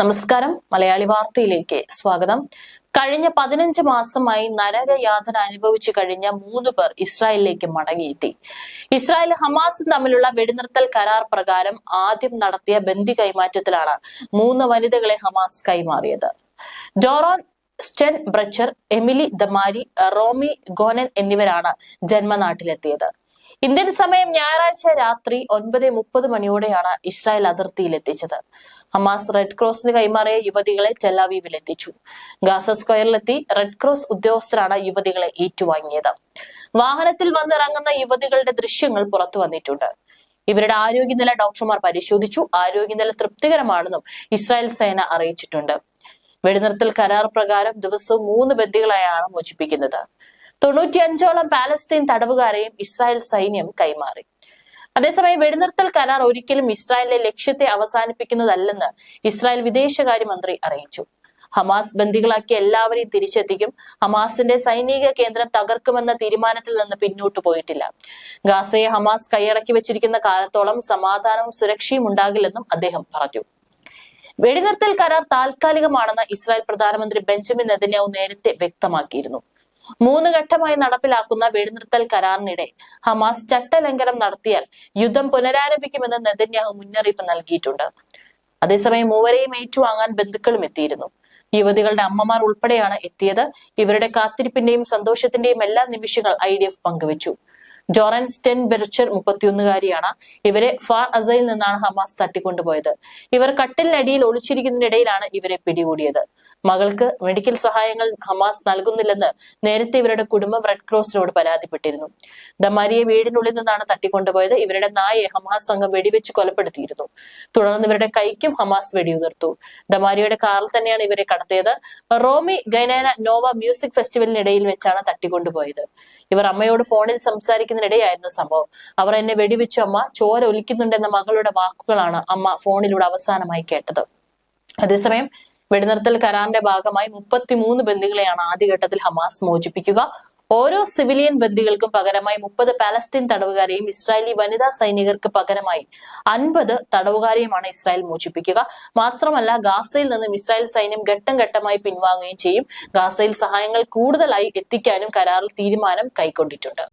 നമസ്കാരം. മലയാളി വാർത്തയിലേക്ക് സ്വാഗതം. കഴിഞ്ഞ പതിനഞ്ച് മാസമായി നരകയാതന അനുഭവിച്ചു കഴിഞ്ഞ മൂന്ന് പേർ ഇസ്രായേലിലേക്ക് മടങ്ങിയെത്തി. ഇസ്രായേൽ ഹമാസ് തമ്മിലുള്ള വെടിനിർത്തൽ കരാർ പ്രകാരം ആദ്യം നടത്തിയ ബന്ദി കൈമാറ്റത്തിലാണ് മൂന്ന് വനിതകളെ ഹമാസ് കൈമാറിയത്. ഡോറോൻ സ്റ്റെൻ ബ്രച്ചർ എമിലി ദമാരി റോമി ഗോനൻ എന്നിവരാണ് ജന്മനാട്ടിലെത്തിയത്. ഇന്ത്യൻ സമയം ഞായറാഴ്ച രാത്രി ഒൻപത് മുപ്പത് മണിയോടെയാണ് ഇസ്രായേൽ അതിർത്തിയിൽ എത്തിച്ചത്. ഹമാസ് റെഡ് ക്രോസിന് കൈമാറിയ യുവതികളെ ടെലാവീവിൽ എത്തിച്ചു. ഗാസ സ്ക്വയറിലെത്തി റെഡ് ക്രോസ് ഉദ്യോഗസ്ഥരാണ് യുവതികളെ ഏറ്റുവാങ്ങിയത്. വാഹനത്തിൽ വന്നിറങ്ങുന്ന യുവതികളുടെ ദൃശ്യങ്ങൾ പുറത്തു വന്നിട്ടുണ്ട്. ഇവരുടെ ആരോഗ്യനില ഡോക്ടർമാർ പരിശോധിച്ചു. ആരോഗ്യനില തൃപ്തികരമാണെന്നും ഇസ്രായേൽ സേന അറിയിച്ചിട്ടുണ്ട്. വെടിനിർത്തൽ കരാർ പ്രകാരം ദിവസവും മൂന്ന് ബന്ദികളെയാണ് മോചിപ്പിക്കുന്നത്. തൊണ്ണൂറ്റിയഞ്ചോളം പാലസ്തീൻ തടവുകാരെയും ഇസ്രായേൽ സൈന്യം കൈമാറി. അതേസമയം വെടിനിർത്തൽ കരാർ ഒരിക്കലും ഇസ്രായേലിലെ ലക്ഷ്യത്തെ അവസാനിപ്പിക്കുന്നതല്ലെന്ന് ഇസ്രായേൽ വിദേശകാര്യമന്ത്രി അറിയിച്ചു. ഹമാസ് ബന്ദികളാക്കി എല്ലാവരെയും തിരിച്ചെത്തിക്കും ഹമാസിന്റെ സൈനിക കേന്ദ്രം തകർക്കുമെന്ന തീരുമാനത്തിൽ നിന്ന് പിന്നോട്ടു പോയിട്ടില്ല. ഗാസയെ ഹമാസ് കൈയടക്കി വെച്ചിരിക്കുന്ന കാലത്തോളം സമാധാനവും സുരക്ഷയും ഉണ്ടാകില്ലെന്നും അദ്ദേഹം പറഞ്ഞു. വെടിനിർത്തൽ കരാർ താൽക്കാലികമാണെന്ന് ഇസ്രായേൽ പ്രധാനമന്ത്രി ബെഞ്ചമിൻ നെതന്യാഹു നേരത്തെ വ്യക്തമാക്കിയിരുന്നു. മൂന്ന് ഘട്ടമായി നടപ്പിലാക്കുന്ന വെടിനിർത്തൽ കരാറിനിടെ ഹമാസ് ചട്ടലംഘനം നടത്തിയാൽ യുദ്ധം പുനരാരംഭിക്കുമെന്ന് നെതന്യാഹു മുന്നറിയിപ്പ് നൽകിയിട്ടുണ്ട്. അതേസമയം മൂവരെയും ഏറ്റുവാങ്ങാൻ ബന്ധുക്കളും എത്തിയിരുന്നു. യുവതികളുടെ അമ്മമാർ ഉൾപ്പെടെയാണ് എത്തിയത്. ഇവരുടെ കാത്തിരിപ്പിന്റെയും സന്തോഷത്തിന്റെയും എല്ലാ നിമിഷങ്ങൾ ഐ പങ്കുവച്ചു. ജോറൻ സ്റ്റെൻ ബെർച്ചർ മുപ്പത്തിയൊന്നുകാരിയാണ്. ഇവരെ ഫാർ അസയിൽ നിന്നാണ് ഹമാസ് തട്ടിക്കൊണ്ടുപോയത്. ഇവർ കട്ടിലിനടിയിൽ ഒളിച്ചിരിക്കുന്നതിനിടയിലാണ് ഇവരെ പിടികൂടിയത്. മകൾക്ക് മെഡിക്കൽ സഹായങ്ങൾ ഹമാസ് നൽകുന്നില്ലെന്ന് നേരത്തെ ഇവരുടെ കുടുംബം റെഡ് ക്രോസിനോട് പരാതിപ്പെട്ടിരുന്നു. ദമാരിയെ വീടിനുള്ളിൽ നിന്നാണ് തട്ടിക്കൊണ്ടുപോയത്. ഇവരുടെ നായയെ ഹമാസ് സംഘം വെടിവെച്ച് കൊലപ്പെടുത്തിയിരുന്നു. തുടർന്ന് ഇവരുടെ കൈക്കും ഹമാസ് വെടിയുതിർത്തു. ദമാരിയുടെ കാറിൽ തന്നെയാണ് ഇവരെ കടത്തിയത്. റോമി ഗൈനാന നോവ മ്യൂസിക് ഫെസ്റ്റിവലിനിടയിൽ വെച്ചാണ് തട്ടിക്കൊണ്ടുപോയത്. ഇവർ അമ്മയോട് ഫോണിൽ സംസാരിക്കുന്നതിനിടെയായിരുന്നു സംഭവം. അവർ എന്നെ വെടിവെച്ചു അമ്മ. ചോര ഒലിക്കുന്നുണ്ടെന്ന മകളുടെ വാക്കുകളാണ് അമ്മ ഫോണിലൂടെ അവസാനമായി കേട്ടത്. അതേസമയം വെടിനിർത്തൽ കരാറിന്റെ ഭാഗമായി മുപ്പത്തിമൂന്ന് ബന്ദികളെയാണ് ആദ്യഘട്ടത്തിൽ ഹമാസ് മോചിപ്പിക്കുക. ഓരോ സിവിലിയൻ ബന്ദികൾക്കും പകരമായി മുപ്പത് പാലസ്തീൻ തടവുകാരെയും ഇസ്രായേലി വനിതാ സൈനികർക്ക് പകരമായി അൻപത് തടവുകാരെയുമാണ് ഇസ്രായേൽ മോചിപ്പിക്കുക. മാത്രമല്ല ഗാസയിൽ നിന്നും ഇസ്രായേൽ സൈന്യം ഘട്ടം ഘട്ടമായി പിൻവാങ്ങുകയും ചെയ്യും. ഗാസയിൽ സഹായങ്ങൾ കൂടുതലായി എത്തിക്കാനും കരാറിൽ തീരുമാനം കൈക്കൊണ്ടിട്ടുണ്ട്.